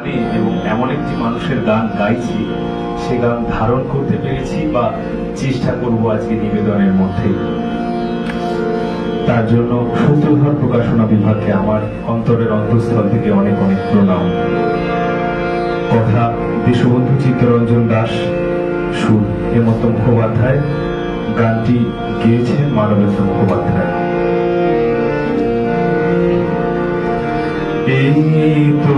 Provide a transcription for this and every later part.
গানে এবং এমন একটি মানুষের গান গাইছি, সে গান ধারণ করতে পেরেছি বা চেষ্টা করব আজকে নিবেদনের মধ্যে। তার জন্য সূত্রধর প্রকাশনা বিভাগকে আমার অন্তরের অন্তঃস্থল থেকে অনেক অনেক প্রণাম। কথা দেশবন্ধু চিত্তরঞ্জন দাস, সুর হেমন্ত মুখোপাধ্যায়, গানটি গেয়েছেন মানবেন্দ্র মুখোপাধ্যায়। এই তো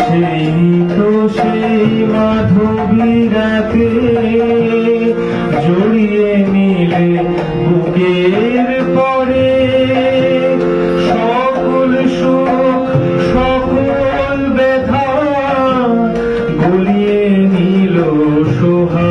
সেই তো সেই মাধবী রাতে so hard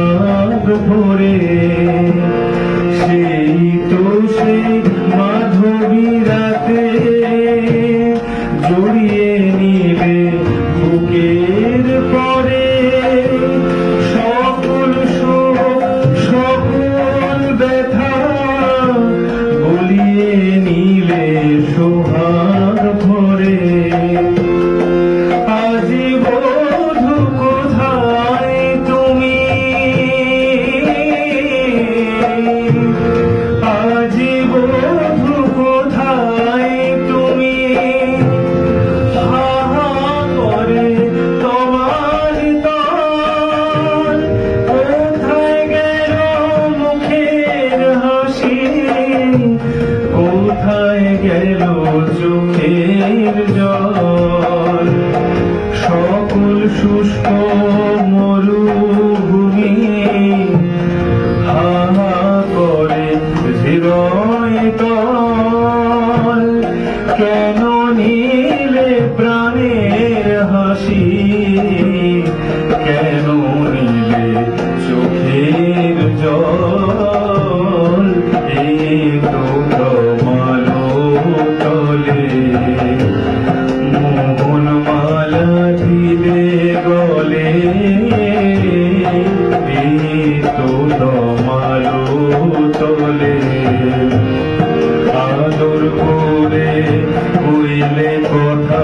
কথা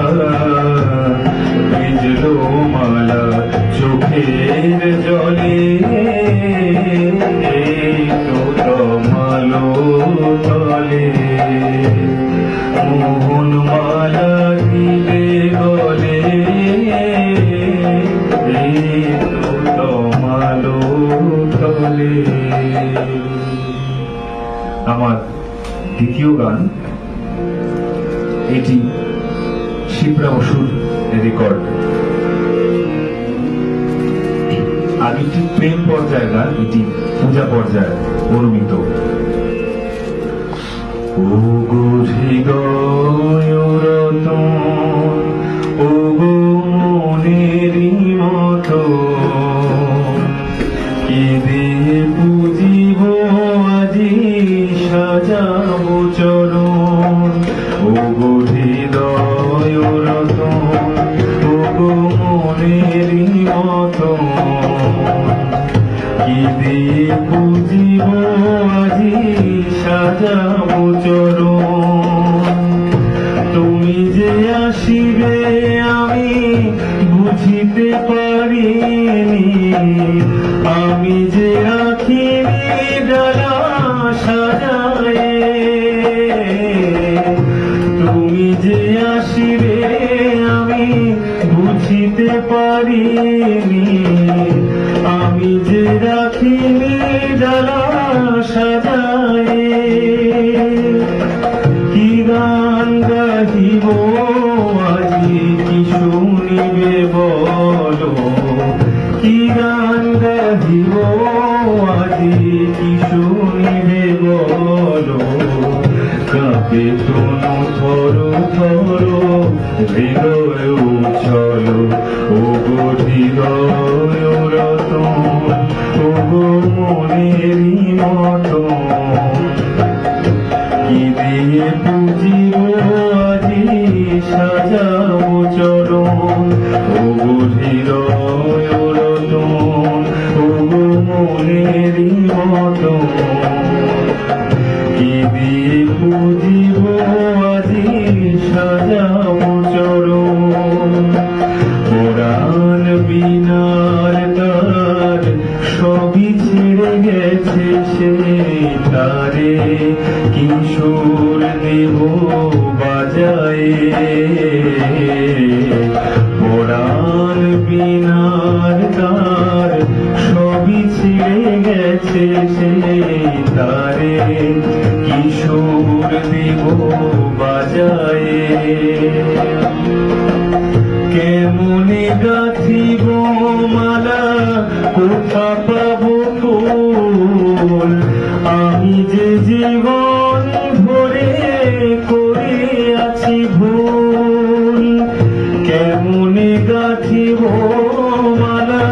ভিজলো মালা চোখের আমার দ্বিতীয় গান, এটি শিবরা বসুর রেকর্ড। আগেটি প্রেম পর্যায়ের গান, এটি পূজা পর্যায়ে অনুমিত। ও গো হৃদয় দিয়ে পুজিব আজি সাজাবো চরণ। তুমি যে আসিবে আমি বুঝিতে পারিনি। আমি বুঝিতে পারিনি। আমি যে রাখিনি ডালা সাজায়, কি গান গাহিব আজি, কি শুনিবে বলো। কি গান গাহিব আজি, কি শুনিবে বলো। কাপে হৃদয় কি কেমনে গাথিব মালা? কোথা পাবো ফুল? আমি যে জীবন ভরে করে আছি ভুল। কেমনে গাথিব মালা?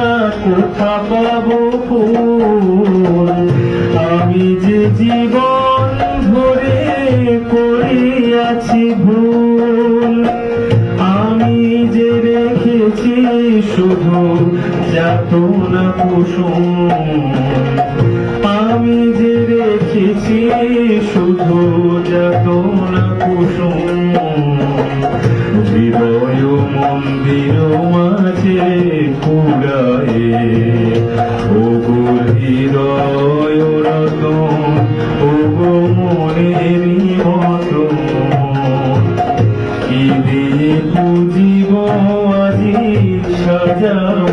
কোথা পাবো ফুল? আমি যে জীবন ভরে করে আছি ভুল। যাতনা কুসুম আমি যে রেখেছি শুধু যাতনা কুসুম হৃদয় মন্দির মাঝে কুড়ায়ে, ও গো হৃদয় রতন, ও গো মনেরই মতন। কি দিয়ে আজি সাজাবো